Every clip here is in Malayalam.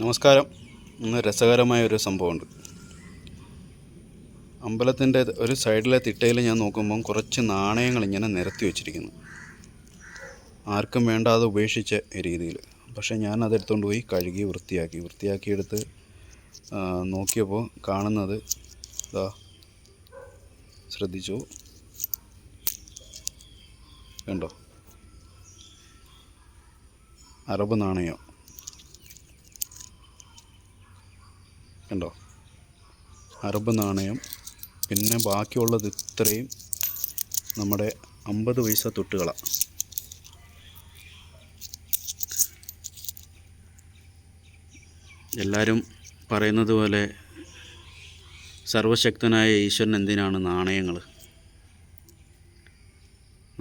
നമസ്കാരം. ഇന്ന് രസകരമായ ഒരു സംഭവമുണ്ട്. അമ്പലത്തിന്റെ ഒരു സൈഡിലെ തിട്ടയിൽ ഞാൻ നോക്കുമ്പം കുറച്ച് നാണയങ്ങൾ ഇങ്ങനെ നിരത്തി വെച്ചിരിക്കുന്നു. ആർക്കും വേണ്ടാതെ ഉപേക്ഷിച്ച രീതിയിൽ. പക്ഷേ ഞാൻ അതെടുത്തുകൊണ്ട് പോയി കഴുകി വൃത്തിയാക്കി. വൃത്തിയാക്കിയെടുത്ത് നോക്കിയപ്പോൾ കാണുന്നത് ഇതാ ശ്രദ്ധിച്ചു. കണ്ടോ? അറബ് നാണയം. കണ്ടോ അറബ് നാണയം. പിന്നെ ബാക്കിയുള്ളത് ഇത്രയും നമ്മുടെ അമ്പത് പൈസ തൊട്ടുകളാണ് എല്ലാവരും പറയുന്നത് പോലെ സർവശക്തനായ ഈശ്വരൻ എന്തിനാണ് നാണയങ്ങൾ?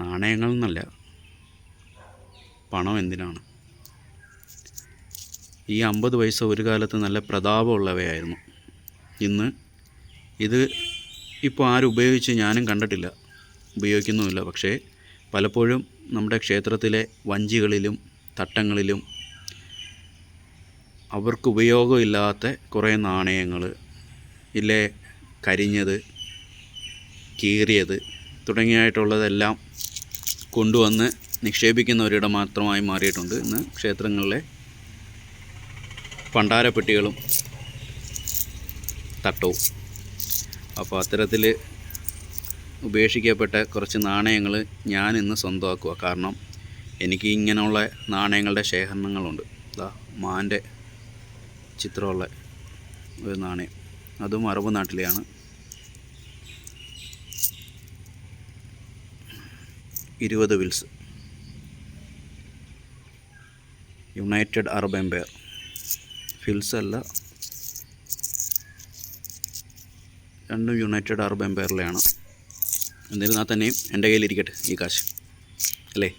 നാണയങ്ങൾ എന്നല്ല പണം എന്തിനാണ്? ഈ അമ്പത് പൈസ ഒരു കാലത്ത് നല്ല പ്രതാപമുള്ളവയായിരുന്നു. ഇന്ന് ഇത് ഇപ്പോൾ ആരും ഉപയോഗിച്ച് ഞാനും കണ്ടിട്ടില്ല. ഉപയോഗിക്കുന്നുമില്ല. പക്ഷേ പലപ്പോഴും നമ്മുടെ ക്ഷേത്രത്തിലെ വഞ്ചികളിലും തട്ടങ്ങളിലും അവർക്ക് ഉപയോഗമില്ലാത്ത കുറേ നാണയങ്ങൾ ഇല്ലേ കരിഞ്ഞത് കീറിയത് തുടങ്ങിയായിട്ടുള്ളതെല്ലാം കൊണ്ടുവന്ന് നിക്ഷേപിക്കുന്ന ഒരിടം മാത്രമായി മാറിയിട്ടുണ്ട് ഇന്ന് ക്ഷേത്രങ്ങളിലെ പണ്ടാരപ്പെട്ടികളും തട്ടവും. അപ്പോൾ അത്തരത്തിൽ ഉപേക്ഷിക്കപ്പെട്ട കുറച്ച് നാണയങ്ങൾ ഞാൻ ഇന്ന് സ്വന്തമാക്കുക കാരണം എനിക്ക് ഇങ്ങനെയുള്ള നാണയങ്ങളുടെ ശേഖരണങ്ങളുണ്ട്. ഇതാ മാന്റെ ചിത്രമുള്ള ഒരു നാണയം. അതും അറബ് നാട്ടിലെയാണ്. ഇരുപത് Wills. United Arab empire. Fils അല്ല. രണ്ടും യുണൈറ്റഡ് അറബ് എംപയറിലെയാണ് എന്നിരുന്നാൽ തന്നെയും എന്റെ കയ്യിലിരിക്കട്ടെ ഈ കാശ്. അല്ലേ?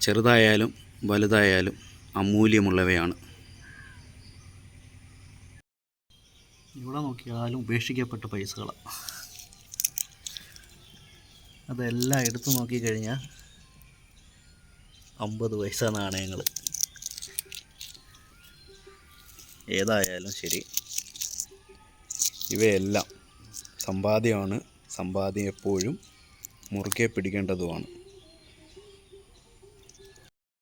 ചെറുതായാലും വലുതായാലും അമൂല്യമുള്ളവയാണ്. ഇവിടെ നോക്കിയാലും ഉപേക്ഷിക്കപ്പെട്ട പൈസകളാണ് അതെല്ലാം എടുത്തു നോക്കിക്കഴിഞ്ഞാൽ അമ്പത് പൈസ നാണയങ്ങൾ ഏതായാലും ശരി. ഇവയെല്ലാം സമ്പാദ്യമാണ്. സമ്പാദ്യം എപ്പോഴും മുറുകെ പിടിക്കേണ്ടതുമാണ്.